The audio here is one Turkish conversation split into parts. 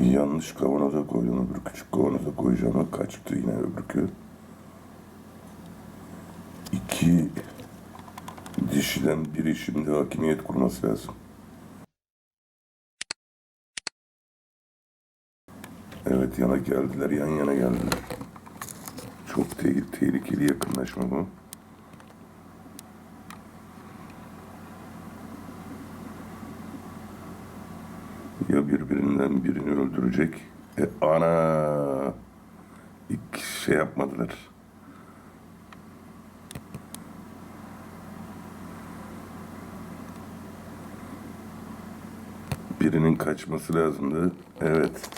Yanlış kavanoza koydum. Öbür küçük kavanoza koyacağım. Kaçtı yine öbürkü. İki dişiden biri şimdi hakimiyet kurması lazım. Evet yana geldiler. Yan yana geldiler. Çok te- tehlikeli yakınlaşma bu. Ya birbirinden birini öldürecek. E ana iki şey yapmadılar. Birinin kaçması lazımdı. Evet.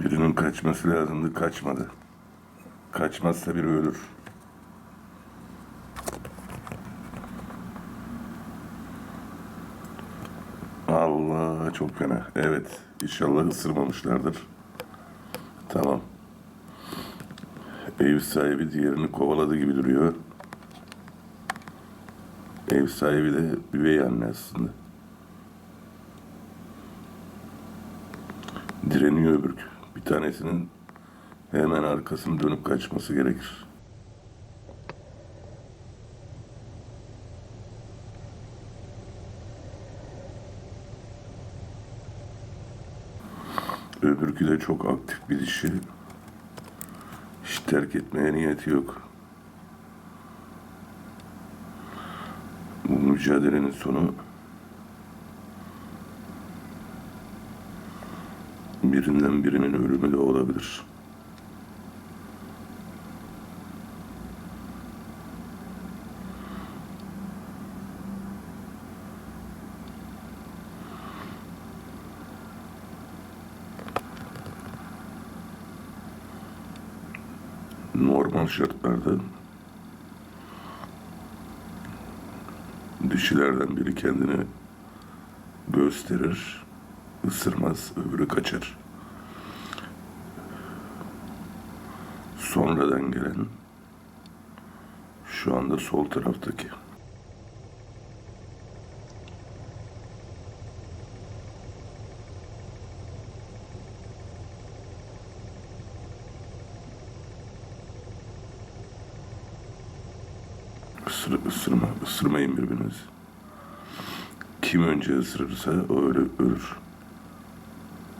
Birinin kaçması lazımdı. Kaçmadı. Kaçmazsa biri ölür. Çok fena. Evet. İnşallah ısırmamışlardır. Tamam. Ev sahibi diğerini kovaladı gibi duruyor. Ev sahibi de üvey anne aslında. Direniyor öbürkü. Bir tanesinin hemen arkasını dönüp kaçması gerekir. Öbürkü de çok aktif bir dişi. Hiç terk etmeye niyeti yok. Bu mücadelenin sonu birinden birinin ölümü de olabilir. Normal şartlarda dişilerden biri kendini gösterir, ısırmaz, öbürü kaçar. Sonradan gelen şu anda sol taraftaki. Isır, ısırma, ısırmayın birbirinizi. Kim önce ısırırsa o öyle ölür.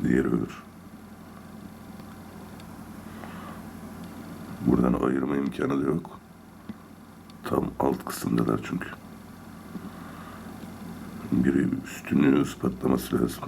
Diğeri ölür. Buradan ayırma imkanı da yok. Tam alt kısımdalar çünkü. Biri üstünlüğünü ispatlaması lazım.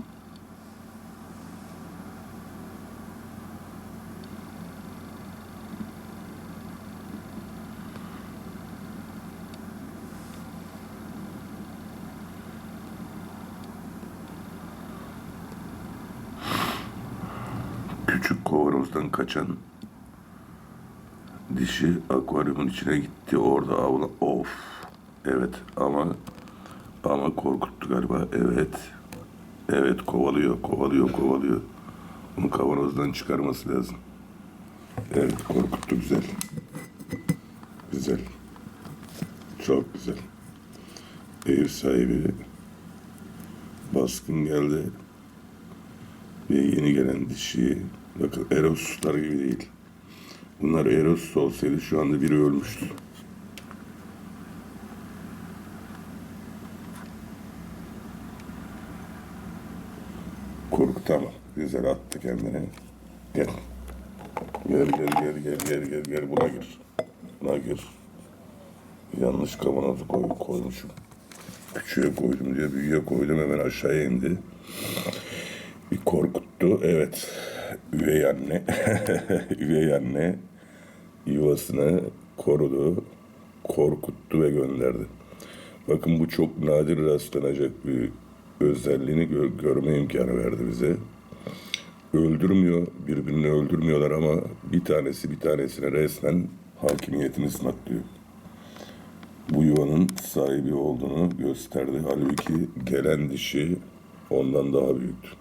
Küçük kovanozdan kaçan dişi akvaryumun içine gitti. Orada avla... Of. Evet ama ama korkuttu galiba. Evet. Evet kovalıyor, kovalıyor, kovalıyor. Bunu kavanozdan çıkarması lazım. Evet korkuttu güzel. Güzel. Çok güzel. Ev sahibi baskın geldi. Ve yeni gelen dişi bakın Eroslar gibi değil. Bunlar Eros olsaydı şu anda biri ölmüştü. Korku tamam. Güzel attı kendini. Gel. Gel gel gel gel gel gel gel buna gir. Buna gir. Yanlış kavanozu koy, koymuşum. Küçüğe koydum diye büyüğe koydum hemen aşağıya indi. Bir korkuttu. Evet. Üvey anne. Üvey anne yuvasını korudu, korkuttu ve gönderdi. Bakın bu çok nadir rastlanacak bir özelliğini gö- görme imkanı verdi bize. Öldürmüyor, birbirini öldürmüyorlar ama bir tanesi bir tanesine resmen hakimiyetini ispatlıyor. Bu yuvanın sahibi olduğunu gösterdi. Halbuki gelen dişi ondan daha büyüktü.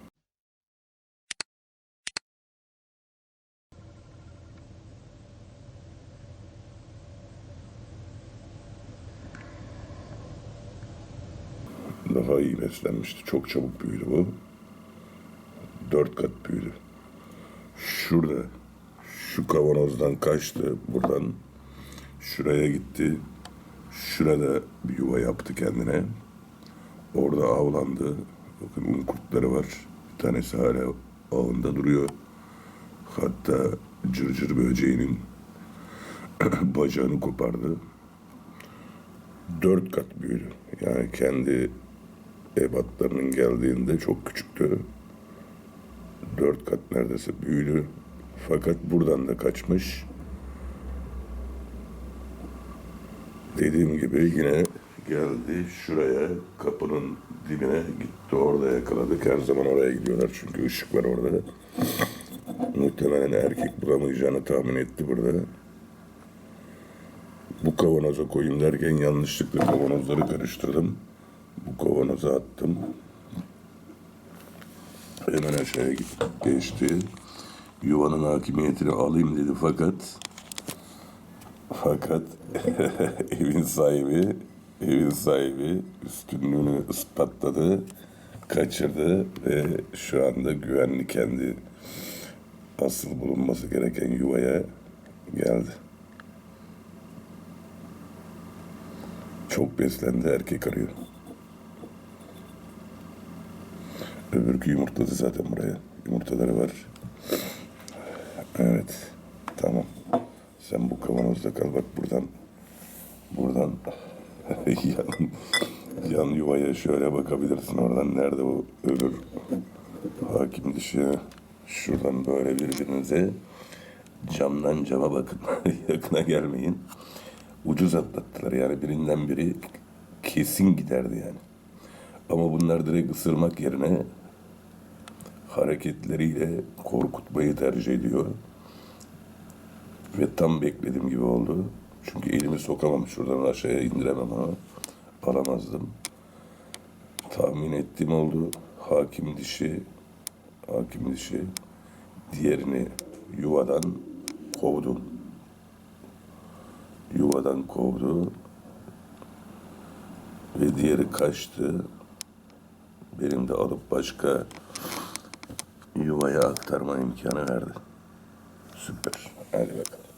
Daha iyi beslenmişti. Çok çabuk büyüdü bu. Dört kat büyüdü. Şurada şu kavanozdan kaçtı buradan şuraya gitti. Şurada bir yuva yaptı kendine. Orada avlandı. Bakın un kurtları var. Bir tanesi hala ağında duruyor. Hatta cırcır böceğinin bacağını kopardı. Dört kat büyüdü. Yani kendi ebatlarının geldiğinde çok küçüktü. Dört kat neredeyse büyüdü. Fakat buradan da kaçmış. Dediğim gibi yine geldi şuraya kapının dibine gitti orada yakaladık. Her zaman oraya gidiyorlar çünkü ışık var orada. Muhtemelen erkek bulamayacağını tahmin etti burada. Bu kavanoza koyayım derken yanlışlıkla kavanozları karıştırdım. Bu kavanoza attım. Hemen aşağıya geçti. Yuvanın hakimiyetini alayım dedi fakat fakat evin sahibi evin sahibi üstünlüğünü ispatladı, kaçırdı ve şu anda güvenli kendi asıl bulunması gereken yuvaya geldi. Çok beslendi erkek arıyor. Öbürkü yumurtladı zaten buraya. Yumurtaları var. Evet. Tamam. Sen bu kavanozda kal bak buradan. Buradan yan, yan yuvaya şöyle bakabilirsin oradan. Nerede o öbür hakim dişi? Şuradan böyle birbirinize camdan cama bakın. Yakına gelmeyin. Ucuz atlattılar yani birinden biri kesin giderdi yani. Ama bunlar direkt ısırmak yerine hareketleriyle korkutmayı tercih ediyor. Ve tam beklediğim gibi oldu. Çünkü elimi sokamam şuradan aşağıya indiremem ama alamazdım. Tahmin ettiğim oldu. Hakim dişi, hakim dişi diğerini yuvadan kovdum. Yuvadan kovdu. Ve diğeri kaçtı. Benim de alıp başka yuvaya aktarma imkanı verdi. Süper. Hadi bakalım.